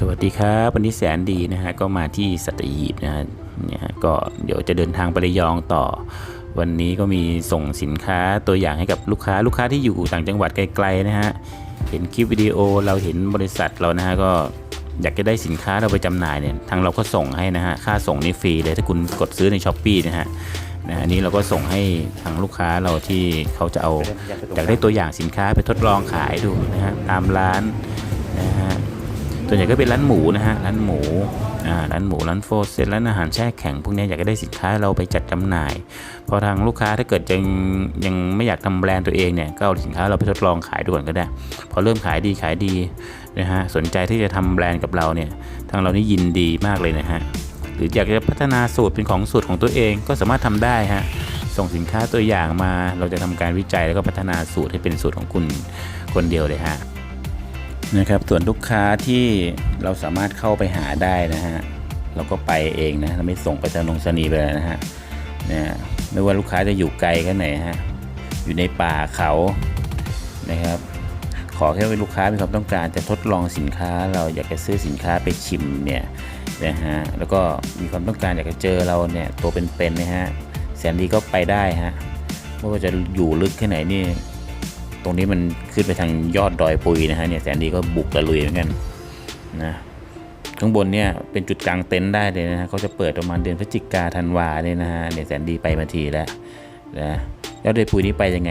สวัสดีครับ วันนี้แสนดีนะฮะก็มาที่สัตหีบนะฮะเนี่ยก็เดี๋ยวจะเดินทางไประยองต่อ วันนี้ก็มีส่งสินค้าตัวอย่างให้กับลูกค้าลูกค้าที่อยู่ต่างจังหวัดไกลๆนะฮะเห็นคลิปวิดีโอเราเห็นบริษัทเรานะฮะก็อยากจะได้สินค้าเราไปจำหน่ายเนี่ยทางเราก็ส่งให้นะฮะค่าส่งนี่ฟรีเลยถ้าคุณกดซื้อในช้อปปีนะฮะนะอันนี้เราก็ส่งให้ทางลูกค้าเราที่เขาจะเอาอยากได้ตัวอย่างสินค้าไปทดลองขายดูนะฮะตามร้านนะฮะ ส่วนใหญ่ก็เป็นร้านหมูนะฮะร้านหมูอ่าร้านหมูร้านโฟร์เซนร้านอาหารแช่แข็งพวกนี้อยากจะได้สินค้าเราไปจัดจำหน่าย พอทางลูกค้าถ้าเกิดยังยังไม่อยากทำแบรนด์ตัวเองเนี่ยก็เอาสินค้าเราไปทดลองขายดูก่อนก็ได้ พอเริ่มขายดีขายดีนะฮะสนใจที่จะทำแบรนด์กับเราเนี่ยทางเรานี่ยินดีมากเลยนะฮะหรืออยากจะพัฒนาสูตรเป็นของสูตรของตัวเองก็สามารถทำได้ฮะส่งสินค้าตัวอย่างมาเราจะทำการวิจัยแล้วก็พัฒนาสูตรให้เป็นสูตรของคุณคนเดียวเลยฮะ นะครับส่วนลูกค้าที่เราสามารถเข้าไปหาได้นะฮะเราก็ไปเองนะเราไม่ส่งไปทางนงสนีไปเลยนะฮะเนี่ยไม่ว่าลูกค้าจะอยู่ไกลแค่ไหนฮะอยู่ในป่าเขานะครับ ขอแค่ว่าลูกค้ามีความต้องการจะทดลองสินค้า เราอยากจะซื้อสินค้าไปชิมเนี่ยนะฮะแล้วก็มีความต้องการอยากจะเจอเราเนี่ยตัวเป็นๆนะฮะแสนดีก็ไปได้ฮะไม่ว่าจะอยู่ลึกแค่ไหนนี่ ตรงนี้มันขึ้นไปทางยอดดอยปุยนะฮะเนี่ยแสนดีก็บุกตะลุยเหมือนกันนะข้างบนเนี่ยเป็นจุดกลางเต็นท์ได้เลยนะฮะเขาจะเปิดประมาณเดือนพฤศจิกาธันวาเนี่ยนะฮะเนี่ยแสนดีไปมาทีแล้วนะยอดดอยปุยนี้ไปยังไง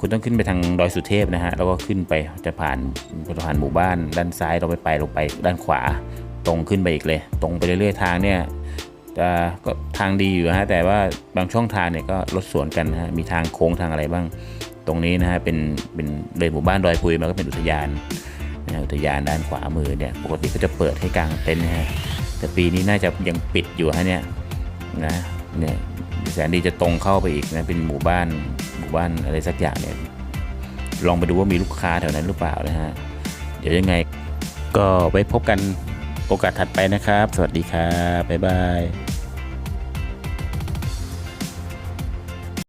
คุณต้องขึ้นไปทางดอยสุเทพนะฮะแล้วก็ขึ้นไปจะผ่านผ่านหมู่บ้านด้านซ้ายเราไปไปลงไปด้านขวา ตรงขึ้นไปอีกเลย ตรงไปเรื่อยๆทางเนี่ยจะก็ทางดีอยู่ฮะแต่ว่าบางช่องทางเนี่ยก็รถสวนกันฮะมีทางโค้งทางอะไรบ้าง ตรงนี้นะฮะเป็นเป็นเลยหมู่บ้านดอยปุยมันก็เป็นอุทยานนะอุทยานด้านขวามือเนี่ยปกติก็จะเปิดให้กลางเต็นท์นะฮะแต่ปีนี้น่าจะยังปิดอยู่ฮะเนี่ยนะเนี่ยแสนดีจะตรงเข้าไปอีกนะเป็นหมู่บ้านหมู่บ้านอะไรสักอย่างเนี่ยลองไปดูว่ามีลูกค้าแถวนั้นหรือเปล่านะฮะเดี๋ยวยังไงก็ไว้พบกันโอกาสถัดไปนะครับ สวัสดีครับบ๊ายบาย